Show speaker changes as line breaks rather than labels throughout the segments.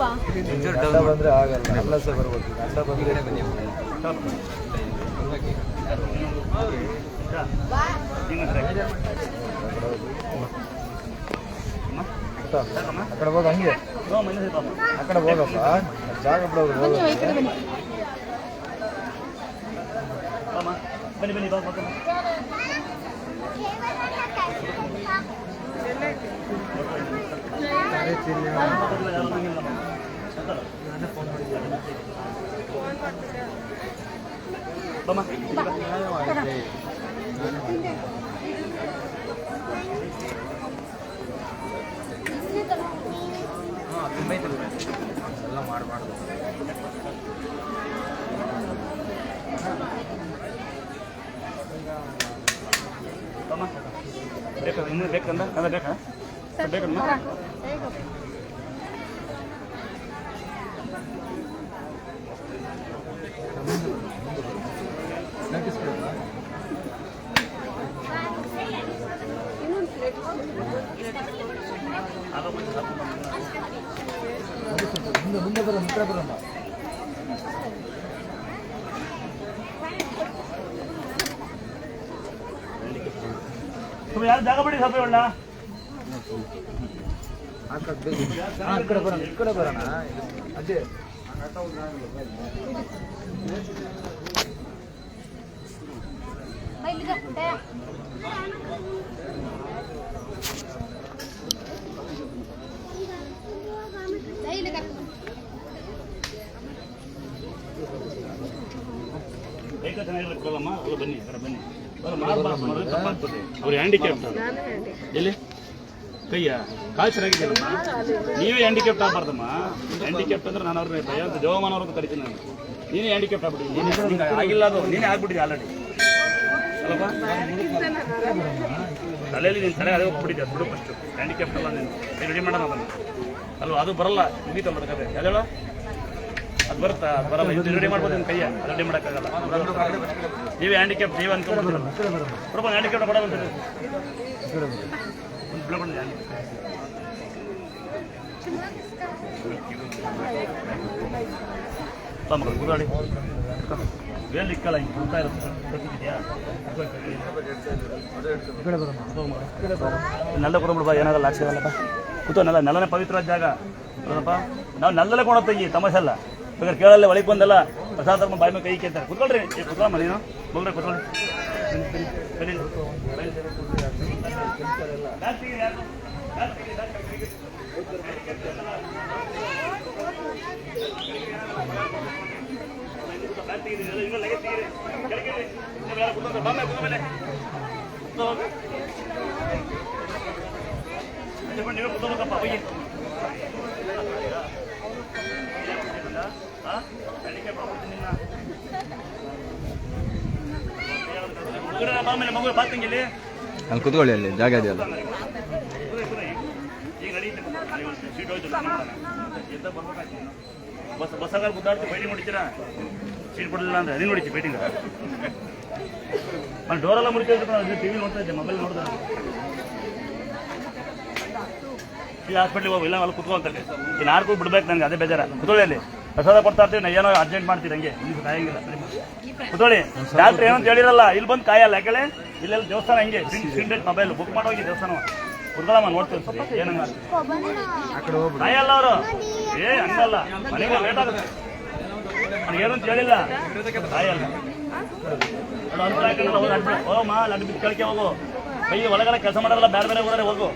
ಸ್ವಲ್ಪ
ಅಡ್ಡ ಬಂದ್ರೆ ಆಗಲ್ಲ. ಎಲ್ಲ ಸಹ ಬರ್ಬೇಕು ಈಗ ಅಡ್ಡ ಬಂದ್ರೆ ಆ ಕಡೆ ಹೋಗ ಹಂಗೆ. ಆ ಕಡೆ ಹೋಗಪ್ಪ. ಜಾಗ ಬಿಡೋದು ಹೋಗು.
ಬನ್ನಿ ಈ ಕಡೆ ಬನ್ನಿ.
ಬನ್ನಿ ಬನ್ನಿ ಬಾ ಬಾ, ಬಾ. ಬಮ್ಮ.
ಎಲ್ಲ ಮಾಡಬಾರ್ದು
ಬಮ್ಮ. ಬೇಕಾ ಇನ್ನೂ ಬೇಕಂದ ಅದ ಬೇಕಾ ಬೇಕಮ್ಮ
तुम्ही यार जागा पडी सापे म्हणला
इकडे बरं इकडे बरं ना अजय
बैल ಕಡೆ ಬೇಕು. ಆ ಕಡೆ ಬರೋಣ ಈ ಕಡೆ ಬರೋಣ ಅದೇ
ಬಾ, ಇಲ್ಲಿಗೆ, ದಯ. ದಯ, ಇಲ್ಲಿಗೆ ಕರ್ಕೊಂಡು ಬಾ.
ಬೇಗ ಚೆನ್ನಾಗಿರ್ಬೇಕು ಕೊಡಲ್ಲಮ್ಮ ಅಲ್ಲ ಬನ್ನಿ ಕಡೆ ಬನ್ನಿ ಬರ ಮಾಡಬಾರ್ದು ಮಾಡಿದ್ರೆ ತಪ್ಪಾಗ್ತದೆ ಅವ್ರು. ಹ್ಯಾಂಡಿಕ್ಯಾಪ್ಟ್ ಎಲ್ಲಿ? ಕೈಯ? ಕಾಲು ಚೆನ್ನಾಗಿದೆಯಲ್ಲಮ್ಮ? ನೀವೇ ಹ್ಯಾಂಡಿಕ್ಯಾಪ್ಟ್ ಆಗ್ಬಾರ್ದಮ್ಮ. ಹ್ಯಾಂಡಿಕ್ಯಾಪ್ಟ್ ಅಂದ್ರೆ ನಾನು ಅವ್ರನ್ನ ಭಯ ಅಂತ ಕರಿತೀನಿ ನಾನು. ನೀನೇ ಹ್ಯಾಂಡಿಕ್ಯಾಪ್ಟ್ ಆಗ್ಬಿಡಿ ನೀನೇ ಆಗಿಲ್ಲ ಅದು. ನೀನೇ ಆಗ್ಬಿಟ್ಟಿದೆ ಆಲ್ರೆಡಿ ಅಲ್ಲಪ್ಪ? ತಲೆಯಲ್ಲಿ ನಿನ್ನ ತಲೆ ಅದೇ ಹೋಗ್ಬಿಟ್ಟಿದ್ದೆ ಅದು ಬಿಡು ಫಸ್ಟು ಹ್ಯಾಂಡಿಕ್ಯಾಪ್ ಅಲ್ಲ ನೀನು ರೆಡಿ ಮಾಡೋಣ ಅದನ್ನು ಅಲ್ವಾ? ಅದು ಬರಲ್ಲ. ಮುಗೀತಲ್ಲ ಅದು ಕತೆ. ಅದೇಳ ಅದು ಬರುತ್ತಾ? ಬರಲ್ಲ. ಇದು ರೆಡಿ ಮಾಡ್ಬೋದು ನಿಮ್ಮ ಕೈಯ ಅದು ರೆಡಿ ಮಾಡೋಕ್ಕಾಗಲ್ಲ. ನೀವೇ ಹ್ಯಾಂಡಿಕ್ಯಾಪ್ ನೀವು ಅನ್ಕೊಂಡ್ಬಿಡ್ರಲ್ಲ ಪ್ರಭು ಹ್ಯಾಂಡಿಕ್ಯಾಪ್ ಕೊಡ ಬಂತೀರಿ
ಈ ಕಡೆ ಬರೋಣ
ಒಂದು ಬಿಡಬಂದು ಹ್ಯಾಂಡಿಕ್ಯಾಪ್ ಬಾ ಕೂತಾ ಇರುತ್ತೆ ಏನಾಗಲ್ಲ ಆಗಲ್ಲ ಬಾ ಪವಿತ್ರ ಜಾಗ. ನೋಡಪ್ಪ. ನಾವು ನೆಲದಲ್ಲೇ ಕೊಡೋ ತಂಗಿ ಅಲ್ಲ ಬೇಕಾದ್ರೆ ಕೇಳಲ್ಲ ಒಳಗೆ ಬಂದಲ್ಲ ಹೊಸ ಧರ್ಮ ಬಾಯಿ ಮೇಲೆ ಕೈ ಕೇಳ್ತಾರೆ. ಕುತ್ಕೊಳ್ರಿ. ಏ ಕುತ್ಕೊಳ್ಳಮ್ಮ ನೀನು. ಮಗ್ರೆ ಕುತ್ಕೊಳ್ಳಿ ಬನ್ನಿ, ಬನ್ನಿ, ಬನ್ನಿ. ಬ್ಯಾಗ್ ತೆಗೀರಿ ಯಾರು? ಬ್ಯಾಗ್ ತೆಗೀರಿ, ಬ್ಯಾಗ್ ತೆಗೀರಿ. ಬ್ಯಾಗ್ ತೆಗೀರಿ, ಎಲ್ಲ ಇನ್ನೂ ಲಗೇಜ್ ತೆಗೀರಿ. ಕೆಳಗೆ ಇಡಿ. ಇನ್ನೂ ಯಾರು ಕೂತ್ಕೊಂಡ್ರೆ ಬಾ ಮೇಲೆ, ಕೂತ್ಕೊ ಮೇಲೆ. ಕೂತ್ಕೊ ಹೋಗು. ತಗೊಂಡು ನೀವೇ ಕೂತ್ಕೋಬೇಕಪ್ಪ ಹೋಗಿ ಆ? ಅದಕ್ಕೆ ಮಾಡ್ಬಿಡ್ತೀನಿ ನಿನ್ನ. ಮಗುನ ಬಾ ಮೇಲೆ ಮಗು ಬಾ ತಂಗಿ ಇಲ್ಲಿ.
ಅಲ್ಲಿ ಕುತ್ಕೊಳ್ಳಿ ಅಲ್ಲಿ ಜಾಗ ಇದೆಯಲ್ಲ.
ಬಸ್ ಬಸ್ಸಾಗ ಗುದ್ದಾಡ್ತಿ ಬೈಟಿಂಗ್ ಹೊಡಿತೀರಾ? ಸೀಟ್ ಕೊಡಲಿಲ್ಲ ಅಂದ್ರೆ ಅದೇ ನೋಡಿ ಬೈಟಿಂಗ್ ನಾನು ಡೋರೆಲ್ಲ ಮುರಿತಾ ಟಿವಿ ನೋಡ್ತಾ ಇದ್ದೆ ಮೊಬೈಲ್ ನೋಡಿದೆ. ಈ ಹಾಸ್ಪಿಟ್ಲಿಗೆ ಹೋಗಿ, ಇಲ್ಲ ಅಲ್ಲಿ ಕುತ್ಕೊಂತಲ್ಲಿ ಇನ್ನು ಆರ್ಗೂ ಬಿಡ್ಬೇಕು ನನಗೆ, ಅದೇ ಬೇಜಾರ. ಕುತ್ಕೊಳ್ಳಿ ಅಲ್ಲಿ, ಪ್ರಸಾದ ಕೊಡ್ತಾ ಇರ್ತೀವಿ, ನಾ ಏನೋ ಅರ್ಜೆಂಟ್ ಮಾಡ್ತೀರಿ ಹಂಗೆ ಇಲ್ಲಿ ಕಾಯಂಗಿಲ್ಲ. ಕುತ್ಕೊಳ್ಳಿ ಡಾಕ್ಟ್ರ್ ಏನಂತ ಹೇಳಿರಲ್ಲ, ಇಲ್ಲಿ ಬಂದು ಕಾಯಲ್ಲ ಯಾಕಡೆ ಇಲ್ಲೆಲ್ಲ ದೇವಸ್ಥಾನ ಹಂಗೆ ಸಿಂಡೆಟ್ ಮೊಬೈಲ್ ಬುಕ್ ಮಾಡೋಗಿ ದೇವಸ್ಥಾನ ಕುತ್ಕೊಳ್ಳಮ್ಮ ನೋಡ್ತೀವಿ ಏನಂಗ ಕಾಯಲ್ಲ ಅವರು. ಏ ಹಂಗಲ್ಲ ಮನೆಗೆ ಲೇಟ್ ಆಗುತ್ತೆ. ನನಗೇನಂತ ಹೇಳಿಲ್ಲ. ಕಾಯಲ್ಲ. ಹೋಗಮ್ಮ ಅಲ್ಲಿ ಅಡ್ಬಿಟ್ಟು ಕೇಳ್ಕೆ ಹೋಗು ಕೈ ಒಳಗಡೆ ಕೆಲಸ ಮಾಡೋದಲ್ಲ ಬೇರೆ ಬೇರೆ ಊರೇ ಹೋಗು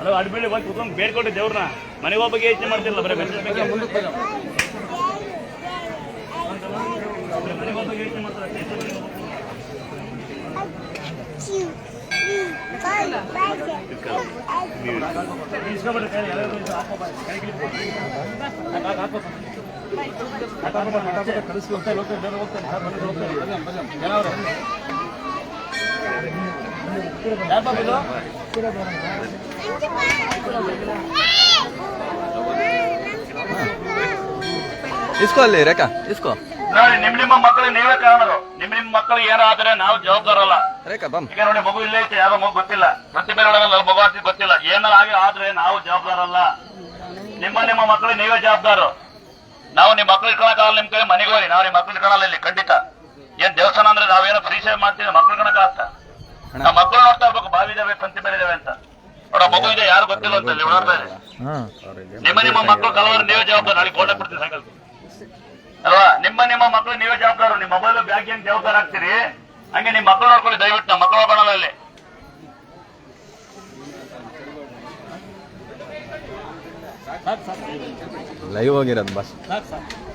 ಅದು ಅಡ್ಬಿಡಿ ಹೋಗಿ ಕುತ್ಕೊಂಡು ಬೇಡ್ಕೊಂಡು ದೇವ್ರನ್ನ ಮನೆಗೆ ಹೋಗಿ ಯೋಚನೆ ಮಾಡ್ತಿರಲ್ಲ ಬರೀ ಮೆಸೇಜ್ ಬಗ್ಗೆ ಮನೆಗೆ ಹೋಗಿ ಯೋಚನೆ ಮಾಡ್ತಾರೆ ಟೇಸ್ಟ್ ಮನೆಗೆ ಹೋಗ್ಬೇಕು. ನೀನ್ ಇಸ್ಕೊಬಿಡು ಕೈಲಿ, ಯಾರ್ಯಾರು ಇದು ಹಾಕೋಬಾ, ಕೈ ಹಾಕು,
ಇಸ್ಕೋ ಅಲ್ಲಿ ರೇಖಾ. ಇಸ್ಕೋ.
ನೋಡಿ ನಿಮ್ ನಿಮ್ಮ ಮಕ್ಕಳು ನೀವೇ ಕಾರಣರು. ನಿಮ್ ನಿಮ್ಮ ಮಕ್ಕಳು ಏನಾದ್ರೆ ನಾವು ಜವಾಬ್ದಾರಲ್ಲ
ರೇಖಾ ಬಮ್
ಈಗ ನೋಡಿ ಮಗು ಇಲ್ಲೇ ಐತೆ ಯಾರೋ ಮಗು ಗೊತ್ತಿಲ್ಲ. ಪ್ರತಿಭೆ ಮಗು ಗೊತ್ತಿಲ್ಲ. ಏನಾರ ಆಗಿ ಆದ್ರೆ ನಾವು ಜವಾಬ್ದಾರಲ್ಲ ನಿಮ್ಮ ನಿಮ್ಮ ಮಕ್ಕಳು ನೀವೇ ಜವಾಬ್ದಾರು. ನಾವು ನಿಮ್ಮ ಮಕ್ಳು ಇಟ್ಕೊಳಕಾಗಲ್ಲ ನಿಮ್ ಕೈ ಮನೆಗೆ ಹೋಗಿ. ನಾವು ನಿಮ್ಮ ಮಕ್ಳು ಇಟ್ಕೊಳಲ್ಲ ಇಲ್ಲಿ ಖಂಡಿತ. ಏನ್ ದೇವಸ್ಥಾನ ಅಂದ್ರೆ ನಾವೇನೋ ಫ್ರೀ ಸೇವೆ ಮಾಡ್ತೀವಿ ಮಕ್ಳು ಕಣಕಾಗ್ತ ನಮ್ಮ ಮಕ್ಕಳು ನೋಡ್ತಾ ಇರ್ಬೇಕು ಬಾವಿ ಇದಾವೆ ತಂತಿ ಮೇಲೆ ಇದಾವೆ ಅಂತ. ನೋಡ ಮಗು ಇದೆ ಯಾರು ಗೊತ್ತಿಲ್ಲ ಅಂತ ಇಲ್ಲಿ ಓಡಾಡ್ತಾ ಇದೆ. ನಿಮ್ಮ ನಿಮ್ಮ ಮಕ್ಳು ಕಲವರು ನೀವೇ ಜವಾಬ್ದಾರ ನಾಳೆ ಫೋಟೋ ಕೊಡ್ತೀವಿ ಸಂಕಲ್ಪ ಅಲ್ವಾ? ನಿಮ್ಮ ನಿಮ್ಮ ಮಕ್ಕಳು ನೀವೇ ಜವಾಬ್ದಾರ. ನಿಮ್ಮ ಮೊಬೈಲ್ ಬ್ಯಾಗ್ ಏನ್ ಜವಾಬ್ದಾರ ಆಗ್ತೀರಿ ಹಂಗೆ ನಿಮ್ಮ ಮಕ್ಳು ನೋಡ್ಕೊಳ್ಳಿ ದಯವಿಟ್ಟು. ನಮ್ಮ ಮಕ್ಕಳು ನೋಡೋಣ ಅಲ್ಲಿ.
ಲೈವ್ ಹೋಗಿರೋದು ಬಸ್
ಸಾಕು ಸಾಕು